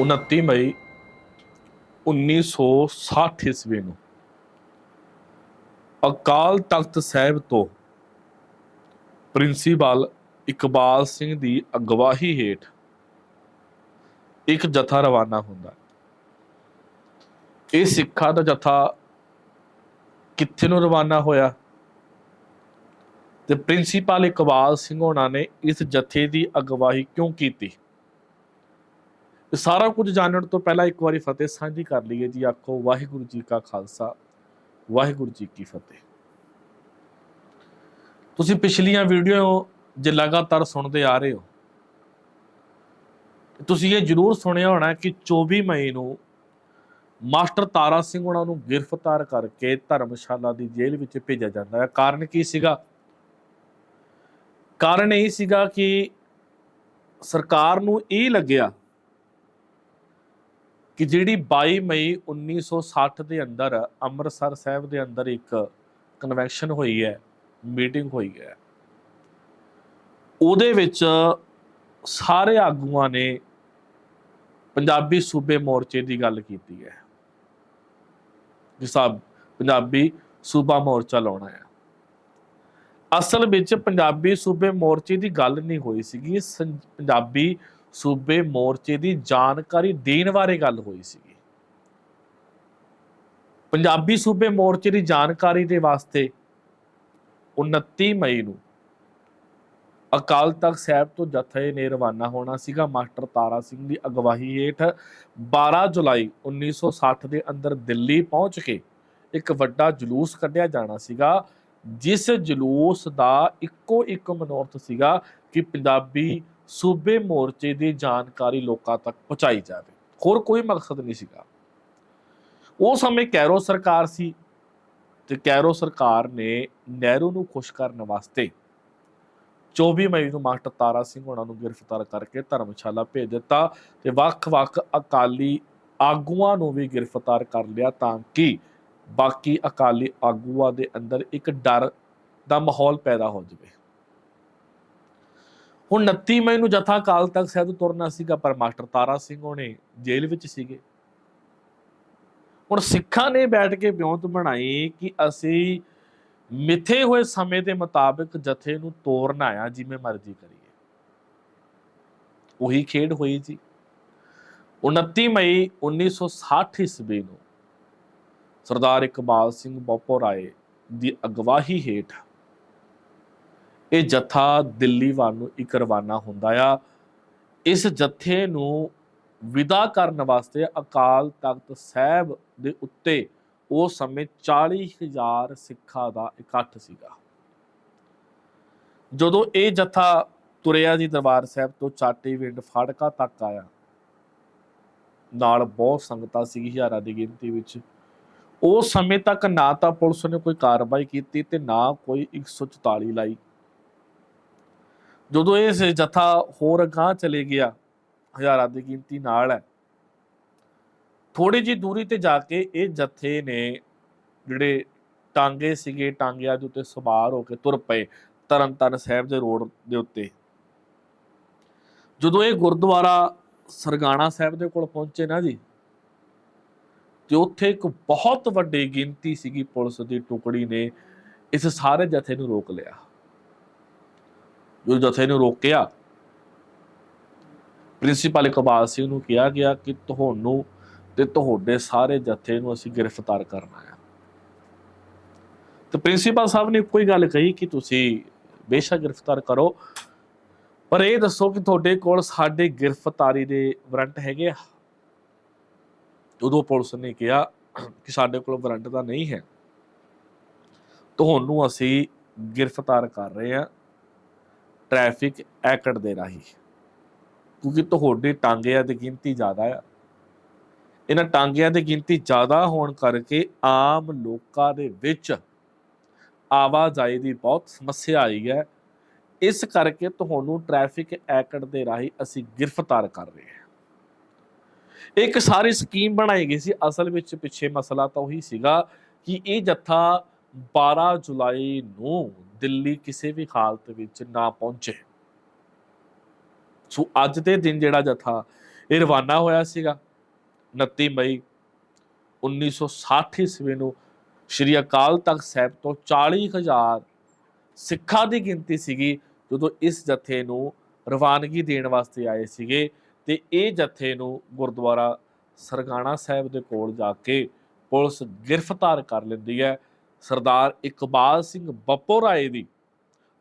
29 ਮਈ 1960 ਈਸਵੀ ਨੂੰ ਅਕਾਲ ਤਖਤ ਸਾਹਿਬ ਤੋਂ ਪ੍ਰਿੰਸੀਪਲ ਇਕਬਾਲ ਸਿੰਘ ਦੀ ਅਗਵਾਹੀ ਹੇਠ ਇੱਕ ਜਥਾ ਰਵਾਨਾ ਹੁੰਦਾ। ਇਹ ਸਿੱਖਾਂ ਦਾ ਜਥਾ ਕਿੱਥੇ ਨੂੰ ਰਵਾਨਾ ਹੋਇਆ? ਤੇ ਪ੍ਰਿੰਸੀਪਲ ਇਕਬਾਲ ਸਿੰਘ ਹੋਣਾ ਨੇ ਇਸ ਜਥੇ ਦੀ ਅਗਵਾਹੀ ਕਿਉਂ ਕੀਤੀ? ਇਹ ਸਾਰਾ ਕੁਝ ਜਾਣਨ ਤੋਂ ਪਹਿਲਾਂ ਇੱਕ ਵਾਰੀ ਫਤਿਹ ਸਾਂਝੀ ਕਰ ਲਈਏ ਜੀ, ਆਖੋ ਵਾਹਿਗੁਰੂ ਜੀ ਕਾ ਖਾਲਸਾ, ਵਾਹਿਗੁਰੂ ਜੀ ਕੀ ਫਤਿਹ। ਤੁਸੀਂ ਪਿਛਲੀਆਂ ਵੀਡੀਓ ਜੇ ਲਗਾਤਾਰ ਸੁਣਦੇ ਆ ਰਹੇ ਹੋ, ਤੁਸੀਂ ਇਹ ਜ਼ਰੂਰ ਸੁਣਿਆ ਹੋਣਾ ਕਿ 24 ਮਈ ਨੂੰ ਮਾਸਟਰ ਤਾਰਾ ਸਿੰਘ ਉਹਨਾਂ ਨੂੰ ਗ੍ਰਿਫਤਾਰ ਕਰਕੇ ਧਰਮਸ਼ਾਲਾ ਦੀ ਜੇਲ੍ਹ ਵਿੱਚ ਭੇਜਿਆ ਜਾਂਦਾ ਹੈ। ਕਾਰਨ ਕੀ ਸੀਗਾ? ਕਾਰਨ ਇਹ ਸੀਗਾ ਕਿ ਸਰਕਾਰ ਨੂੰ ਇਹ ਲੱਗਿਆ ਕਿ ਜਿਹੜੀ 22 ਮਈ 1960 ਦੇ ਅੰਦਰ ਅੰਮ੍ਰਿਤਸਰ ਸਾਹਿਬ ਦੇ ਅੰਦਰ ਇੱਕ ਕਨਵੈਨਸ਼ਨ ਹੋਈ ਹੈ ਮੀਟਿੰਗ ਹੋਈ ਹੈ, ਉਹਦੇ ਵਿੱਚ ਸਾਰੇ ਆਗੂਆਂ ਨੇ ਪੰਜਾਬੀ ਸੂਬੇ ਮੋਰਚੇ ਦੀ ਗੱਲ ਕੀਤੀ ਹੈ। ਕਿ ਸਾਹਿਬ, ਪੰਜਾਬੀ ਸੂਬਾ ਮੋਰਚਾ ਲਾਉਣਾ ਹੈ। ਅਸਲ ਵਿੱਚ ਪੰਜਾਬੀ ਸੂਬੇ ਮੋਰਚੇ ਦੀ ਗੱਲ ਨਹੀਂ ਹੋਈ ਸੀਗੀ ਸੰ- ਪੰਜਾਬੀ ਸੂਬੇ ਮੋਰਚੇ ਦੀ ਜਾਣਕਾਰੀ ਦੇਣ ਬਾਰੇ ਗੱਲ ਹੋਈ ਸੀ ਪੰਜਾਬੀ ਸੂਬੇ ਮੋਰਚੇ ਦੀ ਜਾਣਕਾਰੀ ਦੇ ਵਾਸਤੇ 29 ਮਈ ਨੂੰ ਅਕਾਲ ਤਖਤ ਸਾਹਿਬ ਤੋਂ ਜਥੇ ਨੇ ਰਵਾਨਾ ਹੋਣਾ ਸੀਗਾ। ਮਾਸਟਰ ਤਾਰਾ ਸਿੰਘ ਦੀ ਅਗਵਾਈ ਹੇਠ 12 ਜੁਲਾਈ 1960 ਦੇ ਅੰਦਰ ਦਿੱਲੀ ਪਹੁੰਚ ਕੇ ਇੱਕ ਵੱਡਾ ਜਲੂਸ ਕੱਢਿਆ ਜਾਣਾ ਸੀਗਾ, ਜਿਸ ਜਲੂਸ ਦਾ ਇੱਕੋ ਇੱਕ ਮਨੋਰਥ ਸੀਗਾ ਕਿ ਪੰਜਾਬੀ ਸੂਬੇ ਮੋਰਚੇ ਦੀ ਜਾਣਕਾਰੀ ਲੋਕਾਂ ਤੱਕ ਪਹੁੰਚਾਈ ਜਾਵੇ। ਹੋਰ ਕੋਈ ਮਕਸਦ ਨਹੀਂ ਸੀਗਾ। ਉਹ ਸਮੇਂ ਕੈਰੋ ਸਰਕਾਰ ਸੀ ਤੇ ਕੈਰੋ ਸਰਕਾਰ ਨੇ ਨਹਿਰੂ ਨੂੰ ਖੁਸ਼ ਕਰਨ ਵਾਸਤੇ 24 ਮਈ ਨੂੰ ਮਾਸਟਰ ਤਾਰਾ ਸਿੰਘ ਉਹਨਾਂ ਨੂੰ ਗ੍ਰਿਫਤਾਰ ਕਰਕੇ ਧਰਮਸ਼ਾਲਾ ਭੇਜ ਦਿੱਤਾ ਤੇ ਵੱਖ-ਵੱਖ ਅਕਾਲੀ ਆਗੂਆਂ ਨੂੰ ਵੀ ਗ੍ਰਿਫਤਾਰ ਕਰ ਲਿਆ ਤਾਂ ਕਿ ਬਾਕੀ ਅਕਾਲੀ ਆਗੂਆਂ ਦੇ ਅੰਦਰ ਇੱਕ ਡਰ ਦਾ ਮਾਹੌਲ ਪੈਦਾ ਹੋ ਜਾਵੇ। ਹੁਣ 29 ਮਈ ਨੂੰ ਜਥਾ ਕਾਲ ਤੱਕ ਸਾਹਿਬ ਤੁਰਨਾ ਸੀਗਾ, ਪਰ ਮਾਸਟਰ ਤਾਰਾ ਸਿੰਘ ਉਹਨੇ ਜੇਲ੍ਹ ਵਿੱਚ ਸੀਗੇ। ਹੁਣ ਸਿੱਖਾਂ ਨੇ ਬੈਠ ਕੇ ਵਿਉਂਤ ਬਣਾਈ ਕਿ ਅਸੀਂ ਮਿੱਥੇ ਹੋਏ ਸਮੇਂ ਦੇ ਮੁਤਾਬਕ ਜਥੇ ਨੂੰ ਤੋੜਨਾ ਆ ਜਿਵੇਂ ਮਰਜ਼ੀ ਕਰੀਏ। ਉਹੀ ਖੇਡ ਹੋਈ ਜੀ। 29 ਮਈ 1960 ਈਸਵੀ ਨੂੰ ਸਰਦਾਰ ਇਕਬਾਲ ਸਿੰਘ ਬੋਪੋ ਰਾਏ ਦੀ ਅਗਵਾਹੀ ਹੇਠ ਇਹ ਜਥਾ ਦਿੱਲੀ ਵੱਲ ਨੂੰ ਇੱਕ ਰਵਾਨਾ ਹੁੰਦਾ ਆ। ਇਸ ਜਥੇ ਨੂੰ ਵਿਦਾ ਕਰਨ ਵਾਸਤੇ ਅਕਾਲ ਤਖਤ ਸਾਹਿਬ ਦੇ ਉੱਤੇ ਉਸ ਸਮੇਂ 40000 ਸਿੱਖਾਂ ਦਾ ਇਕੱਠ ਸੀਗਾ। ਜਦੋਂ ਇਹ ਜਥਾ ਤੁਰਿਆ ਜੀ ਦਰਬਾਰ ਸਾਹਿਬ ਤੋਂ ਚਾਟੀ ਵਿੰਡ ਫਾੜਕਾ ਤੱਕ ਆਇਆ, ਨਾਲ ਬਹੁਤ ਸੰਗਤਾਂ ਸੀ ਹਜ਼ਾਰਾਂ ਦੀ ਗਿਣਤੀ ਵਿੱਚ। ਉਸ ਸਮੇਂ ਤੱਕ ਨਾ ਤਾਂ ਪੁਲਿਸ ਨੇ ਕੋਈ ਕਾਰਵਾਈ ਕੀਤੀ ਤੇ ਨਾ ਕੋਈ 144 ਲਾਈ। ਜਦੋਂ ਇਹ ਜਥਾ ਹੋਰ ਅਗਾਂਹ ਚਲੇ ਗਿਆ, ਹਜ਼ਾਰਾਂ ਦੀ ਗਿਣਤੀ ਨਾਲ ਹੈ। ਥੋੜੀ ਜੀ ਦੂਰੀ ਤੇ ਜਾ ਕੇ ਇਹ ਜਥੇ ਨੇ ਜਿਹੜੇ ਟਾਂਗੇ ਸੀਗੇ, ਟਾਂਗਿਆਂ ਦੇ ਉੱਤੇ ਸਵਾਰ ਹੋ ਕੇ ਤੁਰ ਪਏ ਤਰਨਤਾਰਨ ਸਾਹਿਬ ਦੇ ਰੋਡ ਦੇ ਉੱਤੇ। ਜਦੋਂ ਇਹ ਗੁਰਦੁਆਰਾ ਸਰਗਾਣਾ ਸਾਹਿਬ ਦੇ ਕੋਲ ਪਹੁੰਚੇ ਨਾ ਜੀ, ਤੇ ਉੱਥੇ ਇੱਕ ਬਹੁਤ ਵੱਡੀ ਗਿਣਤੀ ਸੀਗੀ ਪੁਲਿਸ ਦੀ, ਟੁਕੜੀ ਨੇ ਇਸ ਸਾਰੇ ਜਥੇ ਨੂੰ ਰੋਕ ਲਿਆ। ਜਦੋਂ ਜਥੇ ਨੂੰ ਰੋਕਿਆ ਪ੍ਰਿੰਸੀਪਲ ਇਕਬਾਲ ਸਿੰਘ ਨੂੰ ਕਿਹਾ ਗਿਆ ਕਿ ਤੁਹਾਨੂੰ ਤੇ ਤੁਹਾਡੇ ਸਾਰੇ ਜਥੇ ਨੂੰ ਅਸੀਂ ਗ੍ਰਿਫਤਾਰ ਕਰਨਾ ਹੈ ਤੇ ਪ੍ਰਿੰਸੀਪਲ ਸਾਹਿਬ ਨੇ ਕੋਈ ਗੱਲ ਕਹੀ ਕਿ ਤੁਸੀਂ ਬੇਸ਼ੱਕ ਗ੍ਰਿਫਤਾਰ ਕਰੋ, ਪਰ ਇਹ ਦੱਸੋ ਕਿ ਤੁਹਾਡੇ ਕੋਲ ਸਾਡੇ ਗ੍ਰਿਫਤਾਰੀ ਦੇ ਵਾਰੰਟ ਹੈਗੇ ਆ। ਉਦੋਂ ਪੁਲਿਸ ਨੇ ਕਿਹਾ ਕਿ ਸਾਡੇ ਕੋਲ ਵਾਰੰਟ ਤਾਂ ਨਹੀਂ ਹੈ। ਤੁਹਾਨੂੰ ਅਸੀਂ ਗ੍ਰਿਫਤਾਰ ਕਰ ਰਹੇ ਹਾਂ ਟ੍ਰੈਫਿਕ ਐਕਟ ਦੇ ਰਾਹੀਂ। ਕਿਉਂਕਿ ਤੁਹਾਡੇ ਟਾਂਗਿਆਂ ਦੀ ਗਿਣਤੀ ਜ਼ਿਆਦਾ ਆ। ਇਹਨਾਂ ਟਾਂਗਿਆਂ ਦੀ ਗਿਣਤੀ ਜ਼ਿਆਦਾ ਹੋਣ ਕਰਕੇ ਆਮ ਲੋਕਾਂ ਦੇ ਵਿੱਚ ਆਵਾਜਾਈ ਦੀ ਬਹੁਤ ਸਮੱਸਿਆ ਆਈ ਹੈ। ਇਸ ਕਰਕੇ ਤੁਹਾਨੂੰ ਟ੍ਰੈਫਿਕ ਐਕਟ ਦੇ ਰਾਹੀਂ ਅਸੀਂ ਗ੍ਰਿਫਤਾਰ ਕਰ ਰਹੇ ਹਾਂ। ਇੱਕ ਸਾਰੀ ਸਕੀਮ ਬਣਾਈ ਗਈ ਸੀ। ਅਸਲ ਵਿੱਚ ਪਿੱਛੇ ਮਸਲਾ ਤਾਂ ਉਹੀ ਸੀਗਾ ਕਿ ਇਹ ਜੱਥਾ 12 ਜੁਲਾਈ ਨੂੰ ਦਿੱਲੀ ਕਿਸੇ ਵੀ ਹਾਲਤ ਵਿੱਚ ਨਾ ਪਹੁੰਚੇ। ਸੋ ਅੱਜ ਦੇ ਦਿਨ ਜਿਹੜਾ ਜਥਾ, ਇਹ ਰਵਾਨਾ ਹੋਇਆ ਸੀਗਾ। 29 ਮਈ 1960 ਈਸਵੀ ਨੂੰ ਸ਼੍ਰੀ ਅਕਾਲ ਤਖਤ ਸਾਹਿਬ ਤੋਂ 40000 ਸਿੱਖਾਂ ਦੀ ਗਿਣਤੀ ਸੀਗੀ, ਜਦੋਂ ਇਸ ਜਥੇ ਨੂੰ ਰਵਾਨਗੀ ਦੇਣ ਵਾਸਤੇ ਆਏ ਸੀਗੇ ਤੇ ਇਹ ਜਥੇ ਨੂੰ ਗੁਰਦੁਆਰਾ ਸਰਗਾਣਾ ਸਾਹਿਬ ਦੇ ਕੋਲ ਜਾ ਕੇ ਪੁਲਿਸ ਗ੍ਰਿਫਤਾਰ ਕਰ ਲੈਂਦੀ ਹੈ। ਸਰਦਾਰ ਇਕਬਾਲ ਸਿੰਘ ਬੱਪੋ ਰਾਏ ਦੀ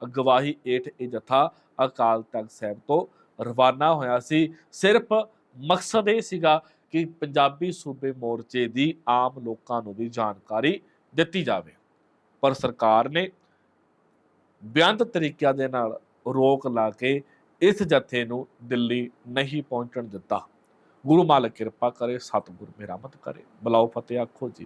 ਅਗਵਾਈ ਹੇਠ ਇਹ ਜਥਾ ਅਕਾਲ ਤਖਤ ਸਾਹਿਬ ਤੋਂ ਰਵਾਨਾ ਹੋਇਆ ਸੀ। ਸਿਰਫ ਮਕਸਦ ਇਹ ਸੀਗਾ ਕਿ ਪੰਜਾਬੀ ਸੂਬੇ ਮੋਰਚੇ ਦੀ ਆਮ ਲੋਕਾਂ ਨੂੰ ਵੀ ਜਾਣਕਾਰੀ ਦਿੱਤੀ ਜਾਵੇ। ਪਰ ਸਰਕਾਰ ਨੇ ਬਿਆੰਤ ਤਰੀਕਿਆਂ ਦੇ ਨਾਲ ਰੋਕ ਲਾ ਕੇ ਇਸ ਜਥੇ ਨੂੰ ਦਿੱਲੀ ਨਹੀਂ ਪਹੁੰਚਣ ਦਿੱਤਾ। ਗੁਰੂ ਮਾਲਕ ਕਿਰਪਾ ਕਰੇ, ਸਤਿਗੁਰ ਮਿਹਰਮਤ ਕਰੇ। ਬਲਾਓ ਫਤਿਹ, ਆਖੋ ਜੀ।